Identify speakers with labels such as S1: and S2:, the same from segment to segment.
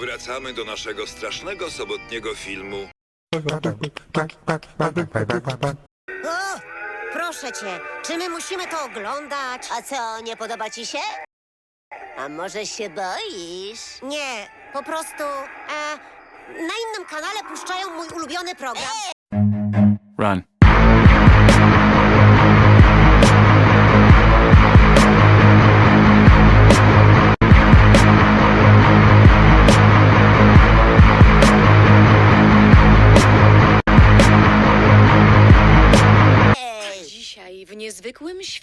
S1: wracamy do naszego strasznego sobotniego filmu.
S2: O, proszę cię, czy my musimy to oglądać?
S3: A co, nie podoba ci się? A może się boisz?
S2: Nie, po prostu e, na innym kanale puszczają mój ulubiony program.
S4: Run.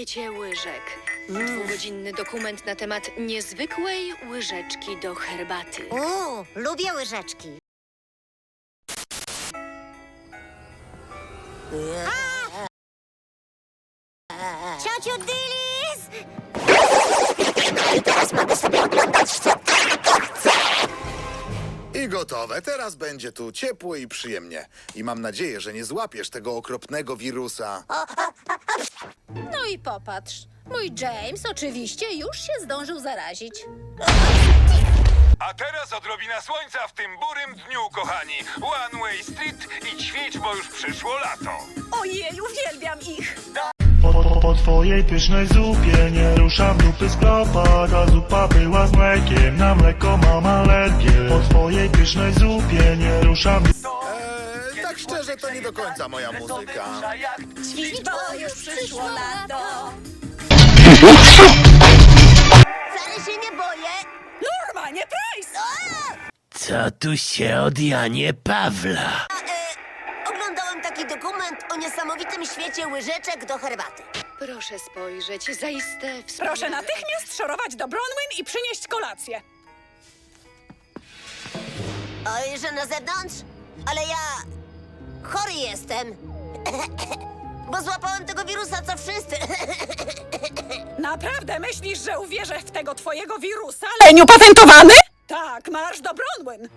S5: Świecie łyżek. Dwugodzinny dokument na temat niezwykłej łyżeczki do herbaty.
S2: Uuu, lubię łyżeczki. Ciociu
S6: gotowe. Teraz będzie tu ciepło i przyjemnie. I mam nadzieję, że nie złapiesz tego okropnego wirusa.
S7: No i popatrz. Mój James oczywiście już się zdążył zarazić.
S1: A teraz odrobina słońca w tym burym dniu, kochani. One Way Street i ćwicz, bo już przyszło lato.
S5: Ojej, uwielbiam ich!
S8: Po, twojej pysznej zupie nie ruszam dupy z klopa Ta zupa była z mlekiem, na mleko mam alergię Po twojej pysznej zupie nie ruszam
S6: Eee, tak szczerze, to nie do końca moja muzyka.
S5: Ćwicz, bo już przyszło lato.
S3: wcale się nie boję.
S5: Normalnie, Price!
S9: Co tu się od Janie Pawla?
S3: Oglądałem taki dokument o niesamowitym świecie łyżeczek do herbaty.
S5: Proszę spojrzeć, zaiste wspaniałe.
S10: Proszę natychmiast szorować do Bronwyn i przynieść kolację.
S3: Oj, że na zewnątrz? Ale ja... chory jestem. Bo złapałem tego wirusa, co wszyscy.
S10: Naprawdę myślisz, że uwierzę w tego twojego wirusa? Leniu patentowany? Tak, marsz do Bronwyn.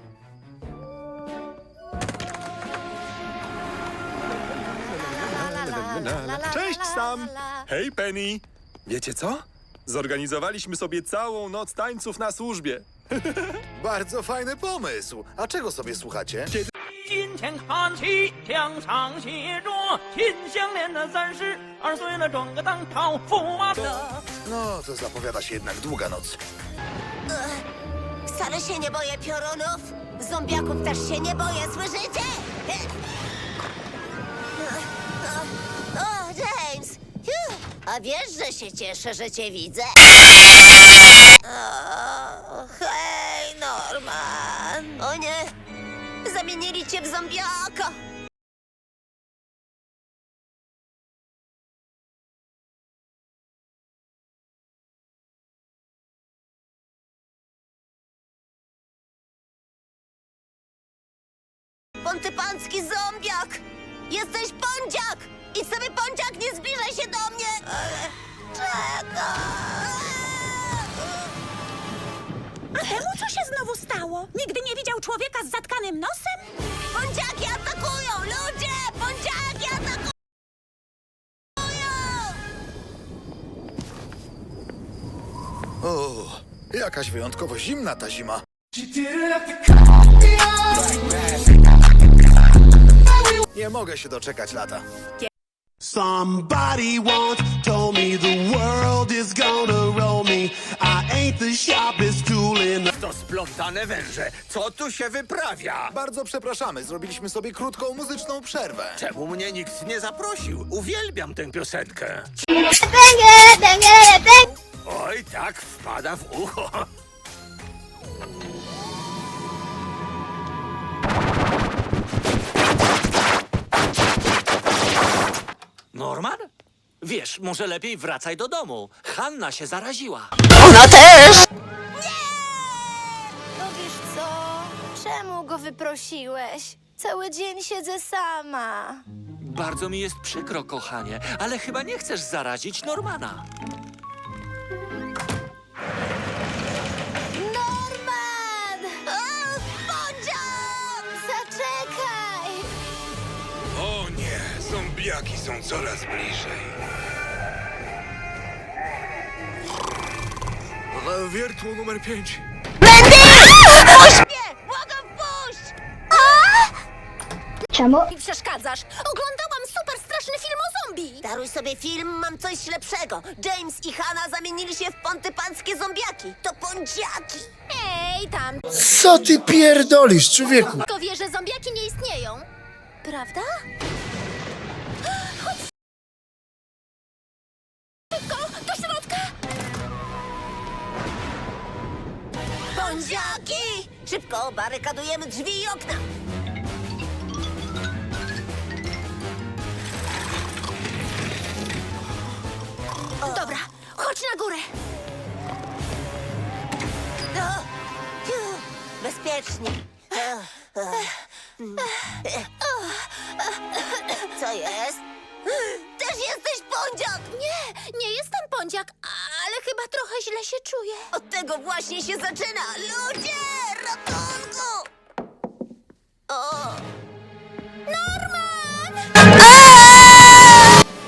S4: Cześć Sam! Hej Penny! Wiecie co? Zorganizowaliśmy sobie całą noc tańców na służbie.
S6: Bardzo fajny pomysł. A czego sobie słuchacie?
S11: 金钱看齐，墙上写着“秦香莲”的三十二岁了，转个当朝驸马。
S6: No, to zapowiada się jednak długa noc.
S3: Wcale się nie boję piorunów. Zombiaków też się nie boję, słyszycie? A wiesz, że się cieszę, że cię widzę? O, hej, Norman! O nie! Zamienili cię w zombiaka! Pontypancki zombiak! Jesteś pądziak! I sobie pądziak, nie zbliżaj się do mnie! Czego?
S7: A temu co się znowu stało? Nigdy nie widział człowieka z zatkanym nosem?
S3: Pądziaki atakują! Ludzie! Pądziaki atakują!
S6: O, jakaś wyjątkowo zimna ta zima. Nie mogę się doczekać lata.
S9: Somebody once told me the world is gonna roll me. I ain't the sharpest tool in the
S12: To splątane węże. Co tu się wyprawia?
S6: Bardzo przepraszamy, zrobiliśmy sobie krótką muzyczną przerwę.
S12: Czemu mnie nikt nie zaprosił? Uwielbiam tę piosenkę. Oj, tak wpada w ucho.
S11: Wiesz, może lepiej wracaj do domu. Hanna się zaraziła.
S7: No wiesz co? Czemu go wyprosiłeś? Cały dzień siedzę sama.
S11: Bardzo mi jest przykro, kochanie, ale chyba nie chcesz zarazić Normana.
S7: Norman!
S3: O!
S7: Zaczekaj!
S1: O nie, zombiaki są coraz bliżej.
S4: wiertło numer 5.
S3: Będę! Puść mnie! Błagam, puść!
S7: Czemu? Mi przeszkadzasz! Oglądałam super straszny film o zombie!
S3: Daruj sobie film, mam coś lepszego. James i Hannah zamienili się w pontypanskie zombiaki. To pądziaki!
S7: Ej, tam!
S13: Co ty pierdolisz, człowieku?
S7: Tylko wie, że zombiaki nie istnieją. Prawda? Szybko
S3: barykadujemy drzwi i okna.
S7: Dobra, chodź na górę.
S3: O, fiu, Bezpiecznie.
S7: Czuję.
S3: Od tego właśnie się zaczyna! Ludzie! Ratunku! O!
S7: Norman!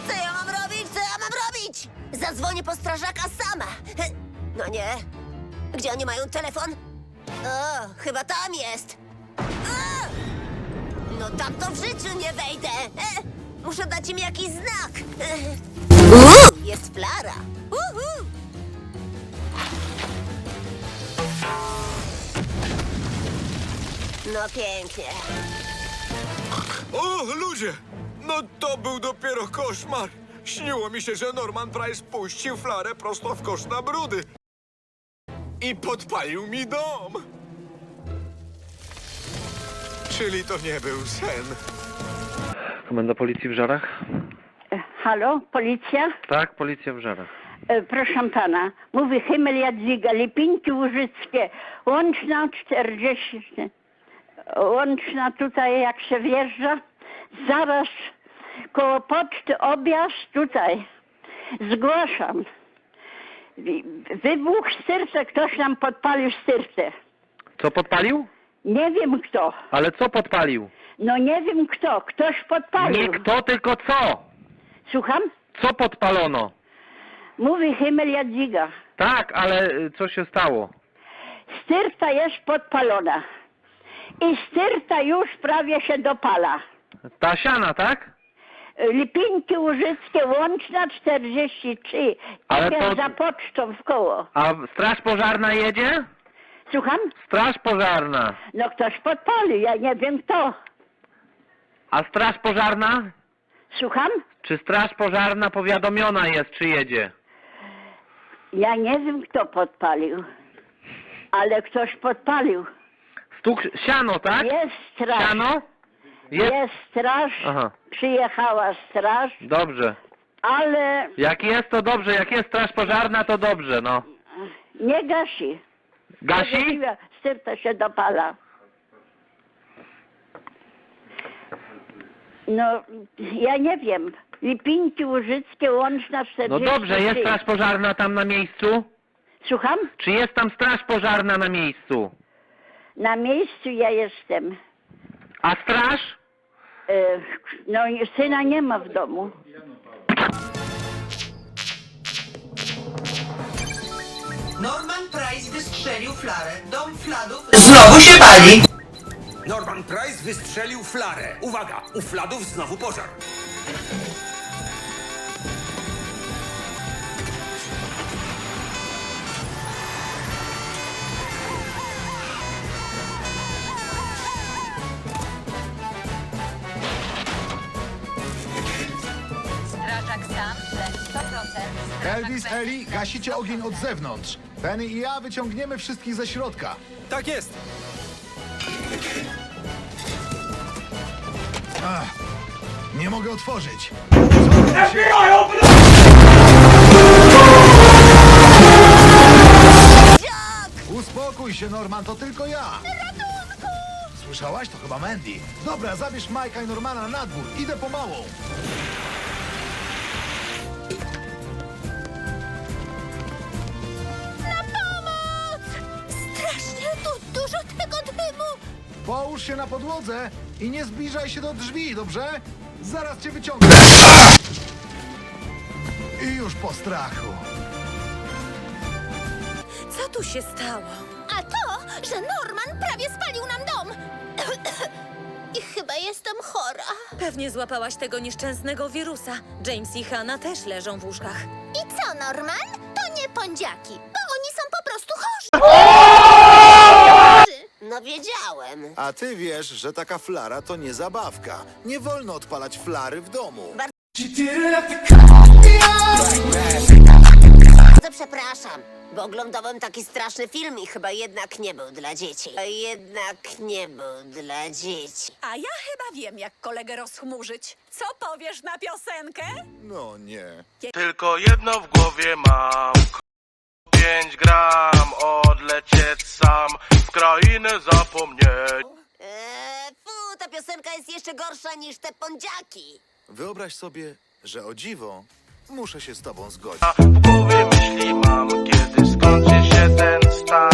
S3: Co ja mam robić? Co ja mam robić? Zadzwonię po strażaka sama. No nie. Gdzie oni mają telefon? O, chyba tam jest. No tam to w życiu nie wejdę. E, muszę dać im jakiś znak. E, jest flara. Uhu. No pięknie.
S4: O, ludzie! No to był dopiero koszmar. Śniło mi się, że Norman Price puścił flarę prosto w kosz na brudy. I podpalił mi dom. Czyli to nie był sen.
S14: Komenda policji w Żarach?
S15: Halo, policja?
S14: Tak, policja w Żarach.
S15: E, proszę pana, mówi Himmel Jadwiga, Lipinki Łużyckie, łączna 40, łączna tutaj jak się wjeżdża, zaraz koło poczty objazd tutaj. Zgłaszam. Wybuch styrce, ktoś nam podpalił styrce.
S14: Co podpalił?
S15: Nie wiem kto.
S14: Ale co podpalił?
S15: No nie wiem kto, ktoś podpalił.
S14: Nie kto, tylko co?
S15: Słucham?
S14: Co podpalono?
S15: Mówi Himmel Jadwiga.
S14: Tak, ale y, co się stało?
S15: Styrta jest podpalona. I styrta już prawie się dopala.
S14: Ta siana, tak?
S15: Lipinki Łużyckie, łączna 43.
S14: Ale to-
S15: za pocztą w koło.
S14: A straż pożarna jedzie?
S15: Słucham?
S14: Straż pożarna.
S15: No ktoś podpalił, ja nie wiem kto.
S14: A straż pożarna?
S15: Słucham?
S14: Czy straż pożarna powiadomiona jest, czy jedzie?
S15: Ja nie wiem kto podpalił. Ale ktoś podpalił.
S14: Stuk siano, tak?
S15: Jest straż.
S14: Siano?
S15: Jest,
S14: Jest.
S15: straż.
S14: Aha,
S15: Przyjechała straż,
S14: dobrze.
S15: ale
S14: Jak jest, to dobrze. Jak jest straż pożarna, to dobrze, no.
S15: nie gasi.
S14: Gasi?
S15: Styrta się dopala. No, ja nie wiem. Lipinki Łużyckie, łączna 43.
S14: No dobrze, jest straż pożarna tam na miejscu?
S15: Słucham?
S14: Czy jest tam straż pożarna na miejscu?
S15: Na miejscu ja jestem.
S14: A straż?
S15: E, no, syna nie ma w domu.
S16: Norman Price wystrzelił flarę. Dom Fladów...
S12: Znowu się pali! Norman Price wystrzelił flarę. Uwaga, u Fladów znowu pożar.
S5: Lecz 100%.
S6: Elvis, Eli, gasicie ogień od zewnątrz. Penny i ja wyciągniemy wszystkich ze środka.
S4: Tak jest.
S6: Ach, nie mogę otworzyć. Uspokój się, Norman, to tylko ja. Ratunku! Słyszałaś? To chyba Mandy. Dobra, zabierz Majka i Normana na dwór. Idę pomału. Połóż się na podłodze i nie zbliżaj się do drzwi, dobrze? Zaraz cię wyciągnę. I już po strachu.
S7: Co tu się stało? A to, że Norman prawie spalił nam dom. I chyba jestem chora.
S17: Pewnie złapałaś tego nieszczęsnego wirusa. James i Hannah też leżą w łóżkach.
S7: I co, Norman? To nie pądziaki, bo oni są po prostu chorzy.
S3: No wiedziałem.
S6: A ty wiesz, że taka flara to nie zabawka. Nie wolno odpalać flary w domu.
S3: Bardzo przepraszam, bo oglądałem taki straszny film i chyba jednak nie był dla dzieci. Jednak nie był dla dzieci.
S10: A ja chyba wiem, jak kolegę rozchmurzyć. Co powiesz na piosenkę?
S6: No nie.
S18: Tylko jedno w głowie mam. Pięć gram, odlecieć sam w krainę zapomnieć.
S3: Eee, fu, ta piosenka jest jeszcze gorsza niż te pądziaki.
S6: Wyobraź sobie, że o dziwo muszę się z tobą zgodzić.
S18: W głowie myśli mam, kiedy skończy się ten stan,